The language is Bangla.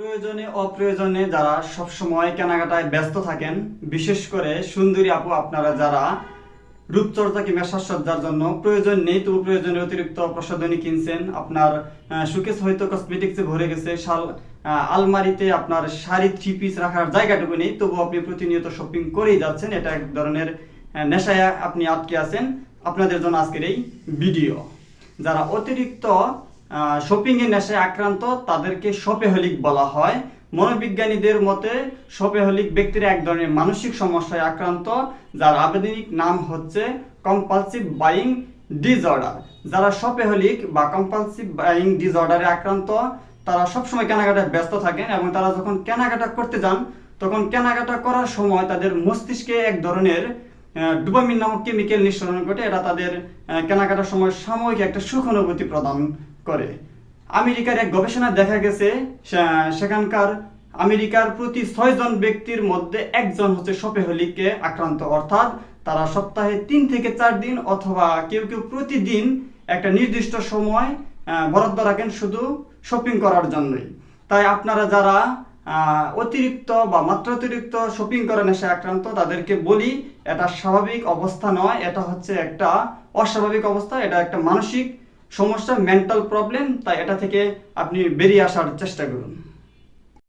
প্রয়োজনে অপ্রয়োজনে যারা সবসময় কেনাকাটায় ব্যস্ত থাকেন, বিশেষ করে সুন্দরী আপু আপনারা যারা রূপচর্চা কিংবা সাজসজ্জার জন্য প্রয়োজন নেই, তবু প্রয়োজনে অতিরিক্ত প্রসাধনী কিনছেন, আপনার সুকেস হয়তো কসমেটিক্সে ভরে গেছে, শাল আলমারিতে আপনার শাড়ি থ্রি পিস রাখার জায়গাটুকু নেই, তবু আপনি প্রতিনিয়ত শপিং করেই যাচ্ছেন, এটা এক ধরনের নেশায় আপনি আটকে আছেন। আপনাদের জন্য আজকের এই ভিডিও যারা অতিরিক্ত শপিং এর নেশায় আক্রান্ত তাদেরকে শপেহলিক বলা হয়। মনোবিজ্ঞানীদের মতে শপেহলিক ব্যক্তিরা এক ধরনের মানসিক সমস্যায় আক্রান্ত, যার আবেদনিক নাম হচ্ছে কম্পালসিভ বাইং ডিসঅর্ডার যারা শপেহলিক বা কম্পালসিভ বাইং ডিসঅর্ডারে আক্রান্ত, তারা সবসময় কেনাকাটায় ব্যস্ত থাকেন এবং তারা যখন কেনাকাটা করতে যান, তখন কেনাকাটা করার সময় তাদের মস্তিষ্কে এক ধরনের ডুপামিন নামক কেমিক্যাল নিঃসরণ ঘটে। এটা তাদের কেনাকাটার সময় সাময়িক একটা সুখ অনুভূতি প্রদান করে। আমেরিকার এক গবেষণায় দেখা গেছে সেখানকার আমেরিকার প্রতি ছয়জন ব্যক্তির মধ্যে একজন হচ্ছে শপেহলিককে আক্রান্ত। অর্থাৎ তারা সপ্তাহে তিন থেকে চার দিন অথবা কেউ কেউ প্রতিদিন একটা নির্দিষ্ট সময় বরাদ্দ রাখেন শুধু শপিং করার জন্যই। তাই আপনারা যারা অতিরিক্ত বা মাত্রাতিরিক্ত শপিং করার নেশায় আক্রান্ত, তাদেরকে বলি এটা স্বাভাবিক অবস্থা নয়, এটা হচ্ছে একটা অস্বাভাবিক অবস্থা, এটা একটা মানসিক সমস্যা মেন্টাল প্রবলেম তাই এটা থেকে আপনি বেরিয়ে আসার চেষ্টা করুন।